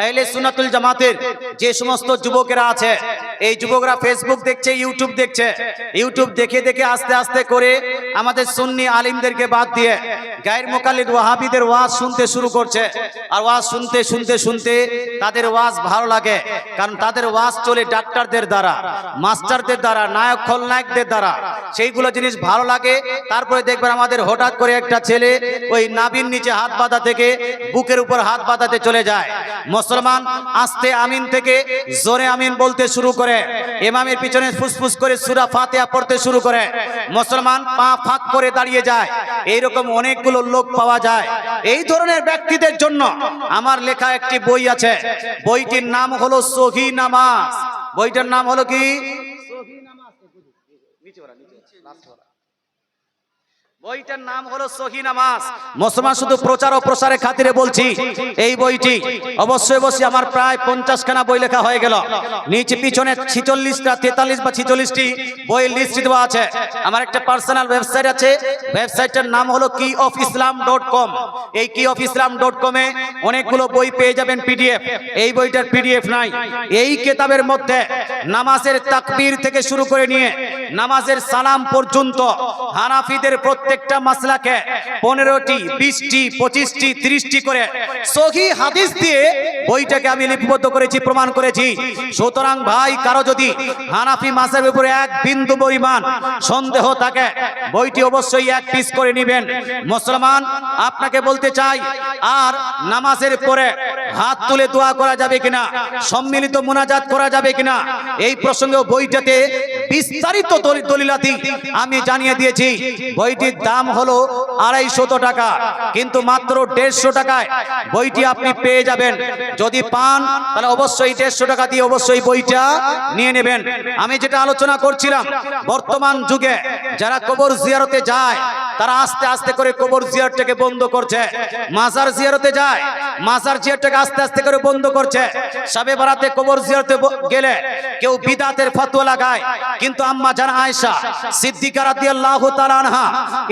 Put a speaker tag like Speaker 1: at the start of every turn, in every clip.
Speaker 1: আহলে সুনাতুল জামাতের যে সমস্ত যুবকেরা আছে, এই যুবকরা ফেসবুক দেখছে ইউটিউব দেখছে। ইউটিউব দেখে দেখে আস্তে আস্তে করে আমাদের সুন্নি আলিমদেরকে বাদ দিয়ে গায়ের মোকাল্লিদ ওয়াহাবিদের ওয়াজ শুনতে শুরু করছে। আর ওয়াজ শুনতে শুনতে শুনতে তাদের ওয়াজ ভালো লাগে, কারণ তাদের ওয়াজ চলে ডাক্তারদের দ্বারা, মাস্টারদের দ্বারা, নায়ক খলনায়কদের দ্বারা। সেইগুলো জিনিস ভালো লাগে। তারপরে দেখবেন আমাদের হঠাৎ করে একটা ছেলে ওই নাবির নিচে হাত বাঁধা থেকে বুকের উপর হাত বাঁধাতে চলে যায়। মুসলমান আস্তে আমিন থেকে জোরে আমিন বলতে শুরু করে, ইমামের পিছনে ফুসফুস করে সুরা ফাতিহা পড়তে শুরু করে। মুসলমান পা ফাঁক করে দাঁড়িয়ে যায়। এইরকম অনেকগুলো লোক পাওয়া যায়। এই ধরনের ব্যক্তিদের জন্য আমার লেখা একটি বই আছে। বইটির নাম হলো সহি নামাজ। বইটার নাম হলো কি? বইটার নাম হলো সহি নামাজ। মুসলমান শুধু প্রচার ও প্রসারের খাতিরে বলছি, এই বইটি অবশ্যই বসে আমার প্রায় পঞ্চাশ খানা বই লেখা হয়ে গেল। নিচে পিছনে ছিচল্লিশটা, তেতাল্লিশ বা ছিচল্লিশটি বই লিস্ট দেওয়া আছে। আমার একটা পার্সোনাল ওয়েবসাইট আছে, ওয়েবসাইটটার নাম হলো কি অফ ইসলাম ডট কম এই কি অফ ইসলাম ডট কমে অনেকগুলো বই পেয়ে যাবেন পিডিএফ। এই বইটার পিডিএফ নাই। এই কেতাবের মধ্যে নামাজের তাকবীর থেকে শুরু করে নিয়ে নামাজের সালাম পর্যন্ত হানাফিদের প্রত্যেকটা মাসলাকে পনেরোটি, বিশটি, পঁচিশটি, ত্রিশটি করে সহি হাদিস দিয়ে বইটাকে আমি লিপিবদ্ধ করেছি, প্রমাণ করেছি। সুতরাং ভাই, কারও যদি হানাফি মাসের উপরে এক বিন্দু পরিমাণ সন্দেহ থাকে, বইটি অবশ্যই এক পিস করে নেবেন। মুসলমান, আপনাকে বলতে চাই, আর নামাজের পরে হাত তুলে দোয়া করা যাবে কিনা, সম্মিলিত মোনাজাত করা যাবে কিনা, এই প্রসঙ্গে বইটাতে বিস্তারিত দলি- দলিলাতি আমি জানিয়ে দিয়েছি। বইটির দাম হলো আড়াইশত টাকা, কিন্তু মাত্র দেড়শো টাকায় বইটি আপনি পেয়ে যাবেন। যদি পান, তাহলে অবশ্যই দেড়শো টাকা দিয়ে অবশ্যই বইটা নিয়ে নেবেন। আমি যেটা আলোচনা করছিলাম, বর্তমান যুগে যারা কবর জিয়ারতে যায়, তারা আস্তে আস্তে করে কবর জিয়ারটাকে বন্ধ করছে। মাজার জিয়ারতে যায়, মাজার জিয়ারটাকে আস্তে আস্তে করে বন্ধ করছে। সবে বারাতে কবর জিয়ারতে গেলে কেউ বিদাতের ফতোয়া লাগায়, কিন্তু আম্মা জান আয়েশা, সিদ্দিকা রাদিয়াল্লাহু তাআলা আনহা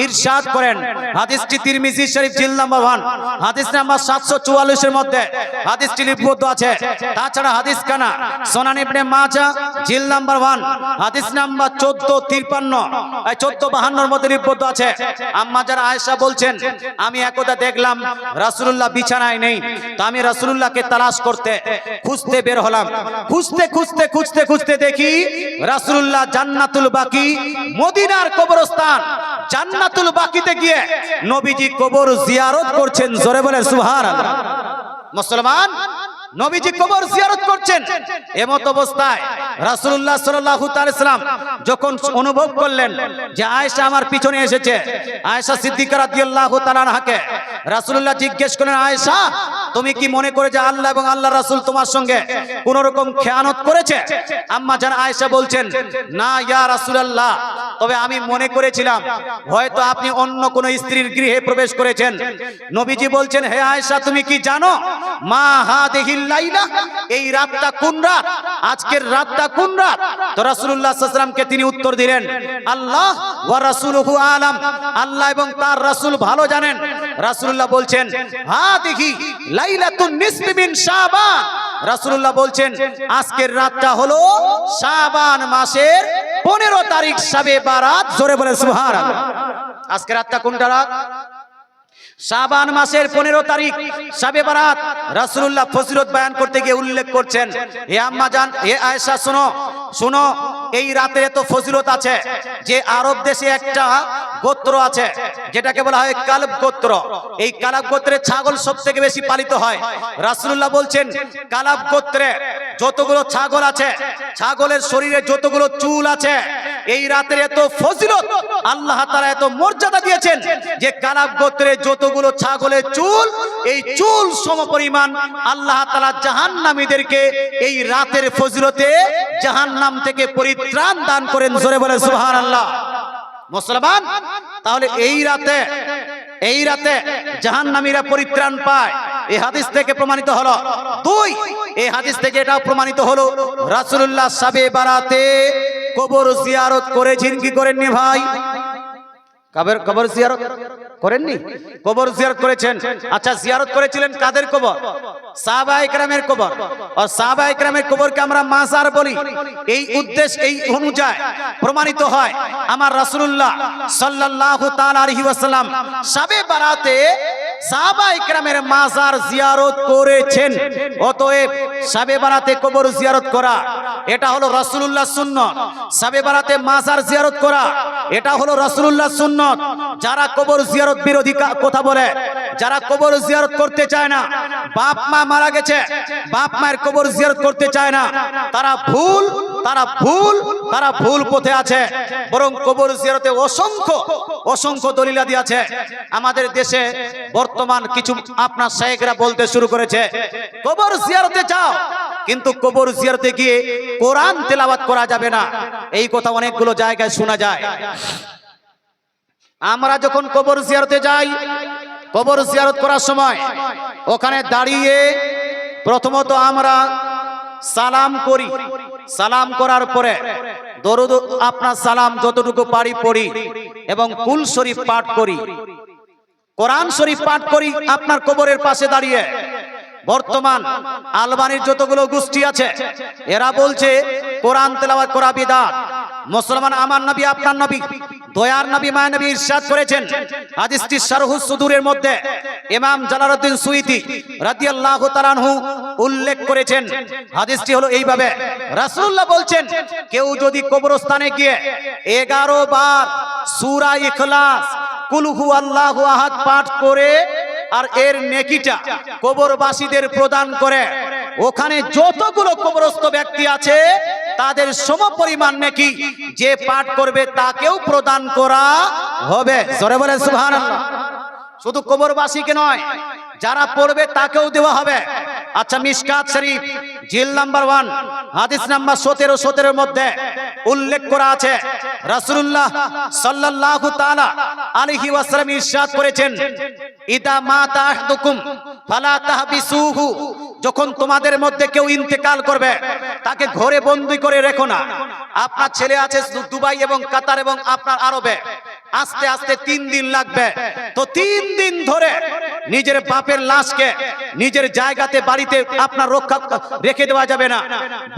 Speaker 1: ইরশাদ করেন। হাদিসটি তিরমিজি শরীফ জিল নাম্বার 1 হাদিস নাম্বার 744 এর মধ্যে হাদিসটি লিপিবদ্ধ আছে। তাছাড়া হাদিস কানা, সুনান ইবনে মাজাহ জিল নাম্বার 1 হাদিস নাম্বার 1453 এই 1452 এর মধ্যে লিপিবদ্ধ আছে। আম্মা জান আয়েশা বলছেন, আমি একদা দেখলাম, রাসূলুল্লাহ বিছানায় নেই। তো আমি রাসূলুল্লাহকে তালাশ করতে খুঁজতে বের হলাম। খুঁজতে খুঁজতে খুঁজতে খুঁজতে খুঁজতে দেখি রাসুল্লাহ জান্নাতুল বাকি, মদিনার কবরস্থান জান্নাতুল বাকিতে গিয়ে নবীজি কবর জিয়ারত করছেন, জোরে বলে সুহার মুসলমান নবীজি কবর জিয়ারত করছেন। এমত অবস্থায় রাসূলুল্লাহ সাল্লাল্লাহু তাআলা সাল্লাম যখন অনুভব করলেন যে আয়েশা আমার পিছনে এসেছে, আয়েশা সিদ্দিকা রাদিয়াল্লাহু তাআলা আনহাকে রাসূলুল্লাহ জিজ্ঞেস করলেন, আয়েশা, তুমি কি মনে করে যে আল্লাহ এবং আল্লাহ রাসূল তোমার সঙ্গে কোন রকম খেয়ানত করেছে? আম্মা জান আয়েশা বলছেন, না ইয়া রাসূলুল্লাহ, তবে আমি মনে করেছিলাম, হয়তো আপনি অন্য কোন স্ত্রীর গৃহে প্রবেশ করেছেন। নবীজি বলছেন, হে আয়েশা, তুমি কি জানো? মা হাদিহিল লাইলা এই রাতটা কোন রাত? আজকের রাতটা কোন রাত? তো রাসূলুল্লাহ তিনি উত্তর দিলেন, আল্লাহ আলাম। আল্লাহ এবং তার রাসূল ভালো জানেন। রাসূলুল্লাহ বলছেন, হাদিহি লাইলাতুন নিসফি শাবান। রাসূলুল্লাহ বলছেন, আজকের রাতটা হলো শাবান মাসের পনেরো তারিখ সাবে বারাত। জোরে বলে সুবহানাল্লাহ। আজকের রাতটা কোনটা রাত? শাবান মাসের পনেরো তারিখ। সাবে বারাত রাসূলুল্লাহ ফজিলত বয়ান করতে গিয়ে উল্লেখ করছেন, হে আম্মা জান, হে আয়েশা, শুনো শুনো, এই রাতের এত ফজিলত আছে যে আরব দেশে একটা গোত্র আছে, যেটাকে বলা হয় কালব গোত্র। এই কালাব গোত্রের ছাগল সব থেকে বেশি পালিত হয়। রাসূলুল্লাহ বলছেন, কালাব গোত্রে যতগুলো ছাগল আছে, ছাগলের শরীরে যতগুলো চুল আছে, এই রাতের এত ফজিলত আল্লাহ তাআলা এত মর্যাদা দিয়েছেন যে কালাব গোত্রে যতগুলো ছাগলের চুল এই চুল সমপরিমাণ আল্লাহ তাআলা জাহান্নামীদেরকে এই রাতের ফজিলতে জাহান্নাম থেকে পরিত্রাণ দান করেন, জোরে বলে সুবহানাল্লাহ। মুসলমান, তাহলে এই রাতে এই রাতে জাহান্নামীরা পরিত্রাণ পায়। এই হাদিস থেকে প্রমাণিত হলো। দুই এই হাদিস থেকে এটাও প্রমাণিত হলো, রাসূলুল্লাহ সাবে বারাতে কবর জিয়ারত করেছেন কি করেননি ভাই। কবর কবর জিয়ারত? করেননি? কবর জিয়ারত করেছেন। আচ্ছা জিয়ারত করেছিলেন কাদের কবর? সাহাবা ইকরামের কবর। আর সাহাবা ইকরামের কবরকে আমরা মাজার বলি। এই উদ্দেশ্য, এই অনুযায়ী প্রমাণিত হয়। আমার রাসূলুল্লাহ সাল্লাল্লাহু তাআলা আলাইহি ওয়াসাল্লাম সাবে বারাতে সাহাবা ইকরামের মাজার জিয়ারত করেছেন। অতএব সাবে বারাতে কবর জিয়ারত করা এটা হলো রাসূলুল্লাহ সুন্নাত। সাবে বারাতে মাজার জিয়ারত করা, এটা হলো রাসূলুল্লাহ সুন্নাত। যারা কবর জিয়ারত বিরোধী কথা বলে, যারা কবর জিয়ারত করতে চায় না, বাপ মা মারা গেছে, বাপ মায়ের কবর জিয়ারত করতে চায় না, তারা ভুল তারা ভুল তারা ভুল পথে আছে। বরং কবর জিয়ারতে অসংখ্য অসংখ্য দলিলাদি আছে। আমাদের দেশে বর্তমান কিছু আপনার শেখরা বলতে শুরু করেছে, কবর জিয়ারতে যাও কিন্তু কবর জিয়ারতে গিয়ে কোরআন তেলাওয়াত করা যাবে না। এই কথা অনেকগুলো জায়গায় শোনা যায়। আমরা যখন কবর জিয়ারতে যাই, কবর জিয়ারত করার সময় ওখানে দাঁড়িয়ে প্রথমত আমরা সালাম করি। সালাম করার পরে দরুদ, আপনার সালাম যতটুকু পারি পড়ি এবং কুল শরীফ পাঠ করি। কোরআন শরীফ পাঠ করি, আপনার কবরের পাশে দাঁড়িয়ে বর্তমান আলবানির যতগুলো গোষ্ঠী আছে, এরা বলছে, কোরআন তেলাওয়াত করা বিদাত। মুসলমান আমার নবী, আপনার নবী, দয়ার নবী মায় নবী ইরশাদ করেছেন। হাদিসটি শারহুস সুদূরের মধ্যে ইমাম জালালউদ্দিন সুইতি রাদিয়াল্লাহু তাআলা আনহু উল্লেখ করেছেন। হাদিসটি হলো এইভাবে, রাসূলুল্লাহ বলছেন, কেউ যদি কবরস্থানে গিয়ে 11 বার সূরা ইখলাস কুলহু আল্লাহু আহাদ পাঠ করে আর এর নেকিটা কবরবাসীদের প্রদান করে। ওখানে যতগুলো কবরস্থ ব্যক্তি আছে, তাদের সম পরিমাণ নেকি যে পাঠ করবে তাকেও প্রদান করা হবে। জোরে বলে সুহান শুধু কবরবাসীকে নয়, যারা পড়বে তাকেও দেওয়া হবে। আচ্ছা মিসকাত শরীফ জিল নাম্বার ওয়ান, হাদিস নাম্বার সতেরো, সতেরোর মধ্যে উল্লেখ করা আছে, রাসূলুল্লাহ সাল্লাল্লাহু তাআলা আলাইহি ওয়াসাল্লাম ইরশাদ করেছেন, ইদা মাতা আহদুকুম, ফালা তাহবিসুহু যখন তোমাদের মধ্যে কেউ ইন্তেকাল করবে, তাকে ঘরে বন্দি করে রেখো না। আপনার ছেলে আছে দুবাই এবং কাতার এবং আপনার আরবে, আস্তে আস্তে তিন দিন লাগবে। তো তিন দিন ধরে নিজের বাপের লাশকে নিজের জায়গাতে, বাড়িতে আপনার রক্ষা রেখে দেওয়া যাবে না।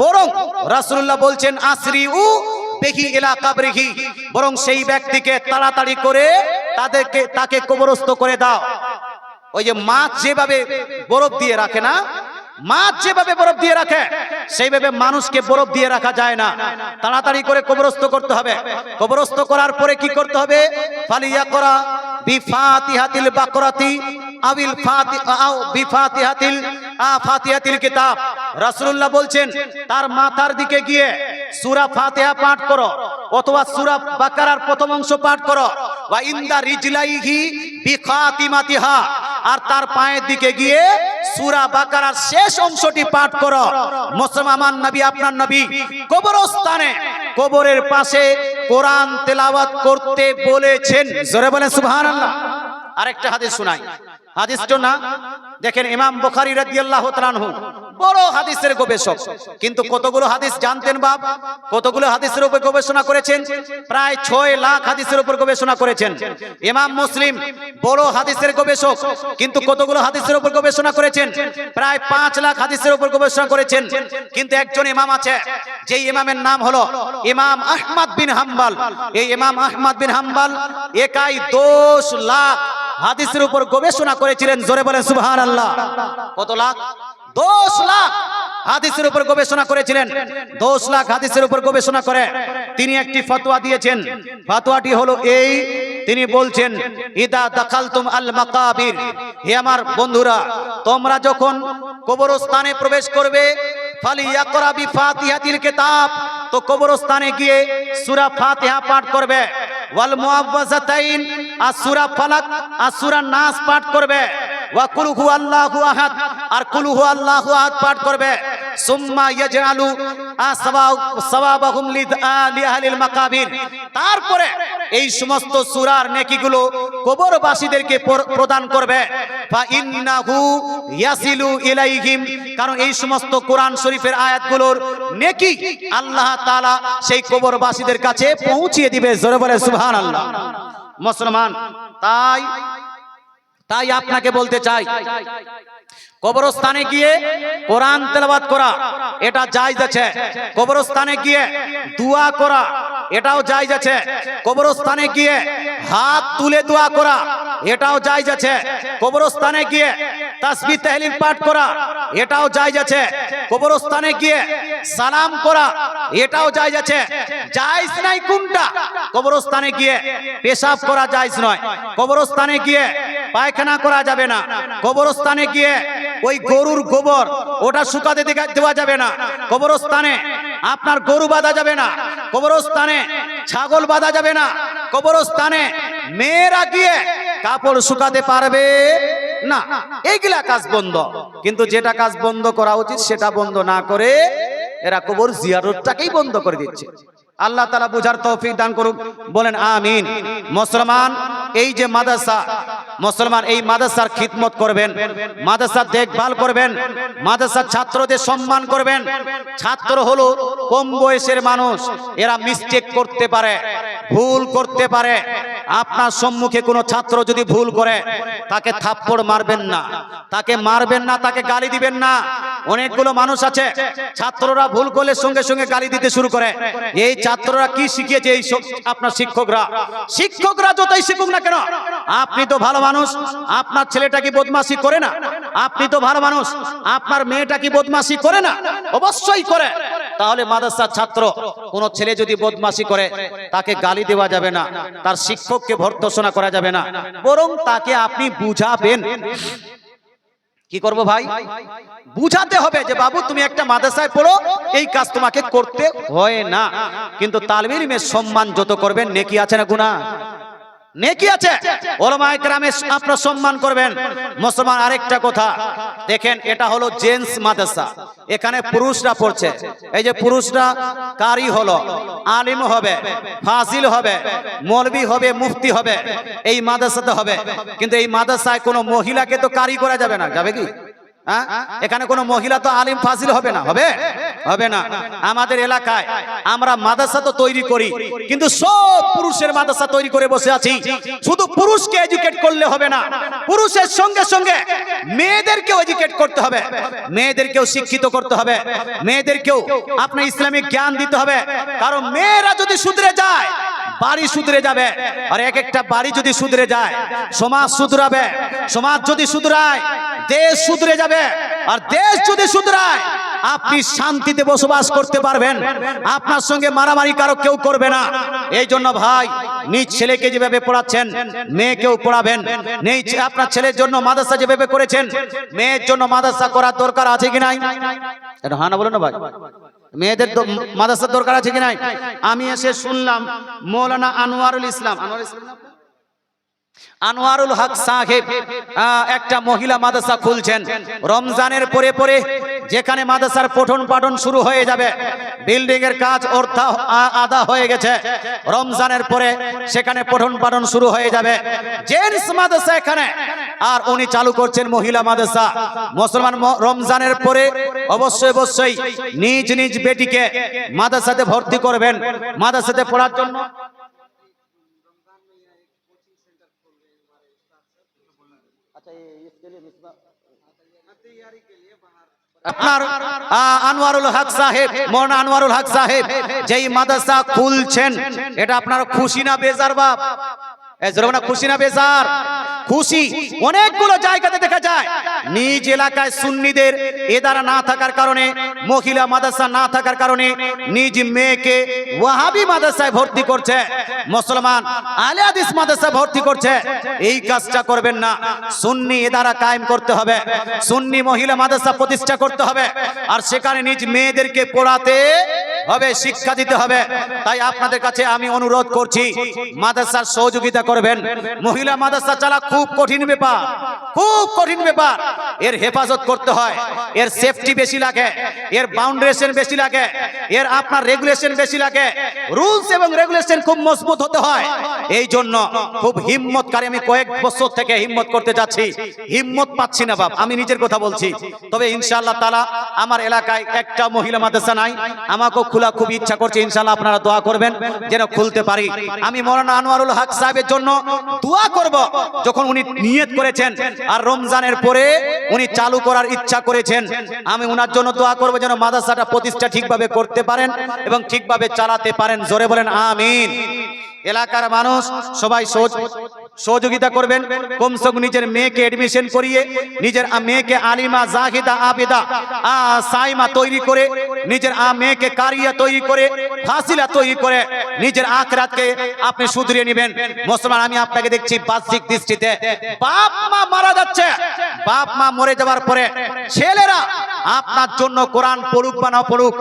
Speaker 1: বরং রাসূলুল্লাহ বলছেন আসরি উ বেহি এলা কাবরিহি। বরং সেই ব্যক্তিকে তাড়াতাড়ি করে তাদেরকে, তাকে কবরস্থ করে দাও। ওই যে মাছ যেভাবে বরফ দিয়ে রাখে না, মাছ যেভাবে বরফ দিয়ে রাখে, সেইভাবে মানুষকে বরফ দিয়ে রাখা যায় না। তাড়াতাড়ি করে কবরস্থ করতে হবে। কবরস্থ করার পরে কি করতে হবে? ফালিয়া করা বিফাতিহাতিল বাকরাতি আবিল ফাতি আও বিফাতিহাতিল আ ফাতিহাতিল কিতাব। রাসূলুল্লাহ বলছেন, তার মাথার দিকে গিয়ে সূরা ফাতিহা পাঠ করো, অথবা সূরা বাকারার প্রথম অংশ পাঠ করো। ওয়া ইনদা রিজলাইহি বিখাতিমাতিহা। আর তার পায়ের দিকে গিয়ে সূরা বাকারার শেষ অংশটি পাঠ করো। মুসলমান নবী, আপনার নবী কবরস্থানে, কবরের পাশে কোরআন তেলাওয়াত করতে বলেছেন। জোরে বলেন, সুবহানাল্লাহ। আরেকটা হাদিস শোনাই। হাদিসটা না? দেখেন ইমাম বুখারী রাদিয়াল্লাহু তাআলা বড় হাদিসের গবেষক। কিন্তু কতগুলো হাদিস জানতেন বাপ? কতগুলো হাদিসের উপর গবেষণা করেছেন? প্রায় ছয় লাখ হাদিসের উপর গবেষণা করেছেন। ইমাম মুসলিম বড় হাদিসের গবেষক, কিন্তু কতগুলো হাদিসের উপর গবেষণা করেছেন? প্রায় পাঁচ লাখ হাদিসের উপর গবেষণা করেছেন। কিন্তু একজন ইমাম আছে, যেই ইমামের নাম হলো ইমাম আহমদ বিন হাম্বাল। এই ইমাম আহমদ বিন হাম্বাল একাই দশ লাখ হাদিসের উপর গবেষণা করেছিলেন। জোরে বলেন সুবহান আল্লাহ কত লাখ? দশ লাখ হাদিসের উপর গবেষণা করেছিলেন। দশ লাখ হাদিসের উপর গবেষণা করে। তিনি একটি ফতোয়া দিয়েছেন। ফতোয়াটি হলো এই, তিনি বলছেন, ইদা দাখালতুম আল মাকাবির। হে আমার বন্ধুরা, তোমরা যখন কবরস্থানে প্রবেশ করবে ফালি ইয়াকরা বি ফাতিহাতিল কিতাব, তো কবরস্থানে গিয়ে সূরা ফাতিহা পাঠ করবে। ওয়াল মুআওয়াযাতাইন আর সূরা ফালাক, আর সূরা নাস পাঠ করবে। ওয়া কুল হু আল্লাহু আহাদ, আর কুল হু আল্লাহু আহাদ পাঠ করবে। সুম্মা ইয়াজআলু সাওয়াবাহুম লিআহলিল মাকাবির তারপরে এই সমস্ত সূরার নেকিগুলো কবরবাসীদেরকে পর- প্রদান করবে। ফা ইন্নাহু ইয়াসিলু ইলাইহিম, কারণ এই সমস্ত কোরআন শরীফের আয়াতগুলোর নেকি আল্লাহ তাআলা সেই কবরবাসীদের কাছে পৌঁছিয়ে দিবে। জোরে বলে সুবহানাল্লাহ। মুসলমান, তাই তাই আপনাকে বলতে চাই, কবরস্থানে গিয়ে কোরআন তেলাবাদ করা, এটা জায়েজ আছে। কবরস্থানে গিয়ে দোয়া করা, এটাও জায়েজ আছে। কবরস্থানে গিয়ে হাত তুলে দোয়া করা, এটাও জায়েজ আছে। কবরস্থানে গিয়ে তাসবিহ তাহলিল পাঠ করা, এটাও জায়েজ আছে। কবরস্থানে গিয়ে সালাম করা, এটাও জায়েজ আছে। জায়েজ নাই কোনটা? কবরস্থানে গিয়ে পেশাব করা জায়েজ নয়। কবরস্থানে গিয়ে পায়খানা করা যাবে না। কবরস্থানে গিয়ে ওই গরুর গোবর, ওটা শুকাতে দেওয়া যাবে না। কবরস্থানে আপনার গরু বাঁধা যাবে না। কবরস্থানে ছাগল বাঁধা যাবে না। কবরস্থানে মেয়েরা গিয়ে কাপড় শুকাতে পারবে না। এইগুলা কাজ বন্ধ। কিন্তু যেটা কাজ বন্ধ করা উচিত, সেটা বন্ধ না করে এরা কবর জিয়ারতটাকেই বন্ধ করে দিচ্ছে। আল্লাহ তালা বুঝার তৌফিক দান করুক। বলেন, আমিন। মুসলমান, এই যে মাদ্রাসা মুসলমান এই মাদ্রাসার খিদমত করবেন, মাদ্রাসার দেখভাল করবেন, মাদ্রাসার ছাত্রদের সম্মান করবেন। ছাত্র হলো কম বয়সের মানুষ, এরা মিস্টেক করতে পারে, ভুল করতে পারে। আপনার সম্মুখে কোনো ছাত্র যদি ভুল করে, তাকে থাপ্পড় মারবেন না, তাকে মারবেন না, তাকে গালি দিবেন না। অনেকগুলো মানুষ আছে, ছাত্ররা ভুল করলে সঙ্গে সঙ্গে গালি দিতে শুরু করে। এই ছাত্ররা কি শিখিয়েছে এই আপনার শিক্ষকরা? শিক্ষকরা যতই শিখুক না কেন, আপনি তো ভালো মানুষ, আপনার ছেলেটা কি বদমাশি করে না? আপনি তো ভালো মানুষ, আপনার মেয়েটা কি বদমাশি করে না? অবশ্যই করে। তাহলে মাদ্রাসার ছাত্র, কোন ছেলে যদি বদমাশি করে, তাকে গালি দেওয়া যাবে না, তার শিক্ষককে ভর্তসনা করা যাবে না, বরং তাকে আপনি বুঝাবেন। কি করব ভাই? বুঝাতে হবে যে, বাবু, তুমি একটা মাদ্রাসায় পড়ো, এই কাজ তোমাকে করতে হয় না। কিন্তু তালবির সম্মান যত করবেন, নেকি আছে না গুণা নেকি আছে? ওলামায়ে কেরামে আপনার সম্মান করবেন। মুসলমান, আরেকটা কথা। দেখেন, এটা হলো জেন্টস মাদ্রাসা। এখানে পুরুষরা পড়ছে। এই যে পুরুষরা কারি হলো, আলিম হবে, ফাজিল হবে, মৌলবি হবে, মুফতি হবে, এই মাদ্রাসাতে হবে। কিন্তু এই মাদ্রাসায় কোনো মহিলাকে তো কারি করা যাবে না, যাবে কি? এখানে কোনো মহিলা তো আলিম, ফাজিল হবে না, হবে? হবে না। আমাদের এলাকায় আমরা মাদ্রাসা তো তৈরি করি, কিন্তু সব পুরুষের মাদ্রাসা তৈরি করে বসে আছি। শুধু পুরুষকে এডুকেট করলে হবে না। পুরুষের সঙ্গে সঙ্গে মেয়েদেরকেও এডুকেট করতে হবে। মেয়েদেরকেও শিক্ষিত করতে হবে। মেয়েদেরকেও আপনার ইসলামিক জ্ঞান দিতে হবে। কারণ মেয়েরা যদি শুধরে যায় বাড়ি শুধরে যাবে। আর এক একটা বাড়ি যদি শুধরে যায়, সমাজ শুধরাবে সমাজ যদি শুধরায় দেশ শুধরে যাবে। আর দেশ যদি শুধরায় আপনি শান্তিতে বসবাস করতে পারবেন। আপনার সঙ্গে মারামারি কারও কেউ করবে না। এই জন্য ভাই, নিজ ছেলেকে যেভাবে পড়াচ্ছেন, মেয়েকেও পড়াবেন। নেই আপনার ছেলের জন্য মাদ্রাসা যেভাবে করেছেন, মেয়ের জন্য মাদ্রাসা করার দরকার আছে কি নাই? এটা হ্যাঁ না বলো না ভাই? মেয়েদের তো মাদ্রাসার দরকার আছে কি নাই? আমি এসে শুনলাম মৌলানা আনোয়ারুল ইসলাম আনোয়ার ইসলাম আনোয়ারুল হক সাহেব আহ, একটা মহিলা মাদ্রাসা খুলছেন। রমজানের পরে পরে যেখানে মাদ্রাসার পঠন পাঠন শুরু হয়ে যাবে বিল্ডিং এর কাজ অর্থা আদা হয়ে গেছে। রমজানের পরে সেখানে পঠন পাঠন শুরু হয়ে যাবে। জেন্টস মাদ্রাসা এখানে। আর উনি চালু করছেন মহিলা মাদ্রাসা। মুসলমান রমজানের পরে অবশ্যই অবশ্যই নিজ নিজ বেটিকে মাদ্রাসাতে ভর্তি করবেন। মাদ্রাসাতে পড়ার জন্য আপনার আনোয়ারুল হক সাহেব মন আনোয়ারুল হক সাহেব, যেই মাদ্রাসা খুলছেন, এটা আপনার খুশি না, বেজার বাপ? খুশি অনেকগুলো জায়গাতে দেখা যায়। নিজ এলাকায় সুন্নিদের না থাকার কারণে, মহিলা মাদ্রাসা না থাকার কারণে নিজ মেয়েকে মাদ্রাসায় ভর্তি করছে, মুসলমান আলে হাদিস ভর্তি করছে। এই কাজটা করবেন না। সুন্নি এদারা কায়েম করতে হবে। সুন্নি মহিলা মাদ্রাসা প্রতিষ্ঠা করতে হবে। আর সেখানে নিজ মেয়েদেরকে পড়াতে হবে শিক্ষা দিতে হবে। তাই আপনাদের কাছে আমি অনুরোধ করছি, মাদ্রাসার সহযোগিতা করবেন। মহিলা মাদ্রাসা চালা খুব কঠিন ব্যাপার, খুব কঠিন ব্যাপার। এর হেফাজত করতে হয়, এর সেফটি বেশি লাগে, এর বাউন্ডারেশন বেশি লাগে, এর আপনার রেগুলেশন বেশি লাগে। রুলস এবং রেগুলেশন খুব মজবুত হতে হয়। এই জন্য খুব হিম্মতকারী আমি কয়েক বছর থেকে হিম্মত করতে যাচ্ছি। হিম্মত পাচ্ছি না বাপ, আমি নিজের কথা বলছি। তবে ইনশাআল্লাহ তালা আমার এলাকায় একটা মহিলা মাদ্রাসা নাই, আমাকেও খুলে খুব ইচ্ছা করছে ইনশাল্লাহ আপনারা দোয়া করবেন যেন খুলতে পারি। আমি মৌলানা আনোয়ারুল হক সাহেবের জন্য দোয়া করব, যখন উনি নিয়ত করেছেন আর রমজানের পরে উনি চালু করার ইচ্ছা করেছেন। আমি ওনার জন্য দোয়া করব যেন মাদ্রাসাটা প্রতিষ্ঠা ঠিকভাবে করতে পারেন এবং ঠিকভাবে চালাতে পারেন। জোরে বলেন, আমিন। এলাকার মানুষ সবাই সহজ- সহযোগিতা করবেন। কমসে কম নিজের মেয়েকে এডমিশন করিয়ে, নিজের মেয়েকে আলিমা জাহিদা আবেদা সাইমা তৈরি করে, নিজের আ মেয়েকে কারিয়া তৈরি করে, ফাসিলা তৈরি করে, নিজের আখরাতকে আপনি সুধরিয়ে নেবেন। মুসলমান, আমি আপনাকে দেখছি বাহ্যিক দৃষ্টিতে বাপ মা মারা যাচ্ছে। বাপ মা মরে যাওয়ার পরে ছেলেরা আপনার জন্য কোরআন পড়ুক বা না পড়ুক,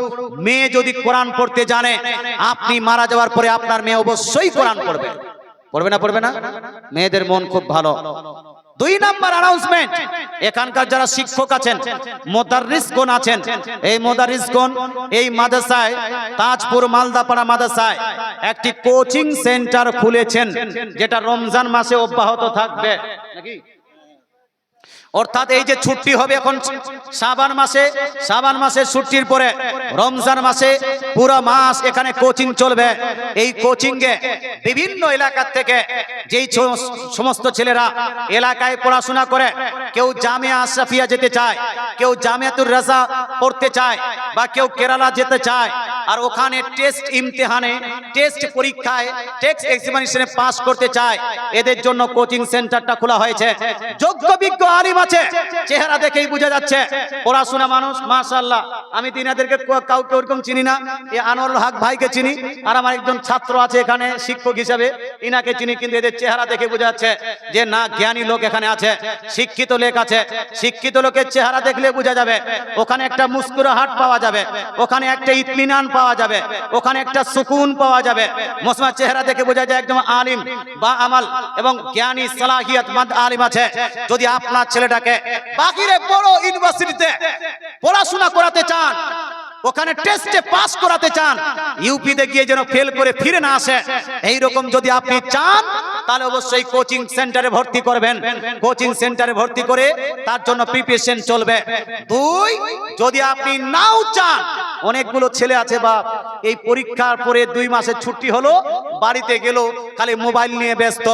Speaker 1: মেয়ে যদি কোরআন পড়তে জানে, আপনি মারা যাওয়ার পরে আপনার মেয়ে অবশ্যই কোরআন পড়বে। পড়বে না পড়বে না? মেয়েদের মন খুব ভালো। দুই নাম্বার অ্যানাউন্সমেন্ট এখানকার যারা শিক্ষক আছেন মোদারিসগণ আছেন। এই মোদারিসগণ এই মাদ্রাসায়, তাজপুর মালদাপাড়া মাদ্রাসায় একটি কোচিং সেন্টার খুলেছেন, যেটা রমজান মাসে অব্যাহত থাকবে। নাকি? অর্থাৎ এই যে ছুটি হবে এখন সাবান মাসে সাবান মাসের ছুটির পরে রমজান মাসে পুরো মাস এখানে কোচিং চলবে। এই কোচিং এ বিভিন্ন এলাকার থেকে যেই সমস্ত ছেলেরা এলাকায় পড়াশোনা করে, কেউ জামিয়া আশরাফিয়া যেতে চায়, কেউ জামিয়াতুর রাজা পড়তে চায় বা কেউ কেরালা যেতে চায়, আর ওখানে টেস্ট ইমতিহানে, টেস্ট পরীক্ষায়, টেস্ট এক্সামিনেশনে পাস করতে চায়। এদের জন্য কোচিং সেন্টারটা খোলা হয়েছে। যোগ্য বিজ্ঞ আলিম আছে। চেহারা দেখেই বোঝা যাচ্ছে। পড়াশোনা মানুষ, মাশাআল্লাহ, আমি তিনাদেরকে কাউকে ওরকম চিনি না। এই আনোয়ারুল হক ভাইকে চিনি, আর আমার একজন ছাত্র আছে এখানে, শিক্ষক হিসাবে। ইনাকে চিনি, কিন্তু এদের চেহারা দেখে বোঝা যাচ্ছে যে না, জ্ঞানী লোক এখানে আছে, শিক্ষিত লোক আছে। শিক্ষিত লোকের চেহারা দেখলে বোঝা যাবে, ওখানে একটা মুস্কুরাহাট পাওয়া যাবে, ওখানে একটা ইতমিনান পাওয়া যাবে, ওখানে একটা সুকুন পাওয়া যাবে। মোসমার চেহারা দেখে বোঝা যায় একদম আলিম বা আমাল এবং জ্ঞানী সালাহিয়াত আলিম আছে। যদি আপনার ছেলেটাকে বাকিরে বড় ইউনিভার্সিটিতে পড়াশোনা করাতে চান, ওখানে টেস্টে পাস করাতে চান ইউপিতে গিয়ে যেন ফেল করে ফিরে না আসে, এইরকম যদি আপনি চান তাহলে অবশ্যই কোচিং সেন্টারে ভর্তি করবেন। কোচিং সেন্টারে ভর্তি করে তার জন্য প্রিপারেশন চলবে। দুই, যদি আপনি নাও চান, অনেকগুলো ছেলে আছে বা এই পরীক্ষার পরে দুই মাসের ছুটি হলো, বাড়িতে গেল, খালি মোবাইল নিয়ে ব্যস্ত,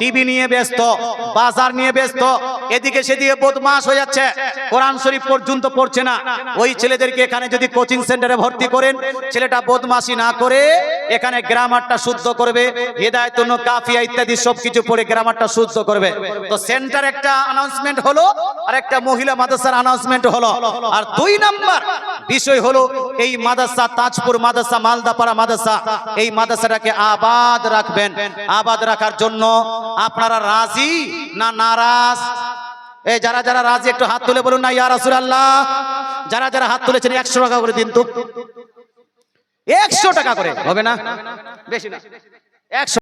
Speaker 1: টিভি নিয়ে ব্যস্ত, বাজার নিয়ে ব্যস্ত, এদিকে সেদিকে বদমাস হয়ে যাচ্ছে, কোরআন শরীফ পর্যন্ত পড়ছে না। ওই ছেলেদেরকে এখানে যদি কোচিং সেন্টারে ভর্তি করেন, ছেলেটা বদমাশি না করে, এখানে গ্রামারটা শুদ্ধ করবে, হেদায়তুন কাফিয়া ইত্যাদি সবকিছু পড়ে গ্রামারটা শুদ্ধ করবে। তো সেন্টার একটা অ্যানাউন্সমেন্ট হলো, আর একটা মহিলা মাদ্রাসার অ্যানাউন্সমেন্ট হলো। আর দুই নাম্বার বিষয় হলো, এই মাদ্রাসা তাজপুর মাদ্রাসা, মালদাপাড়া মাদ্রাসা, এই মাদ্রাসাটাকে আবাদ রাখবেন। আবাদ রাখার জন্য আপনারা রাজি না নারাজ? এই যারা যারা রাজি, একটু হাত তুলে বলুন না, ইয়া রাসূলুল্লাহ। যারা যারা হাত তুলেছেন, একশো টাকা করে দিন তো। একশো টাকা করে, হবে না? বেশি না। একশো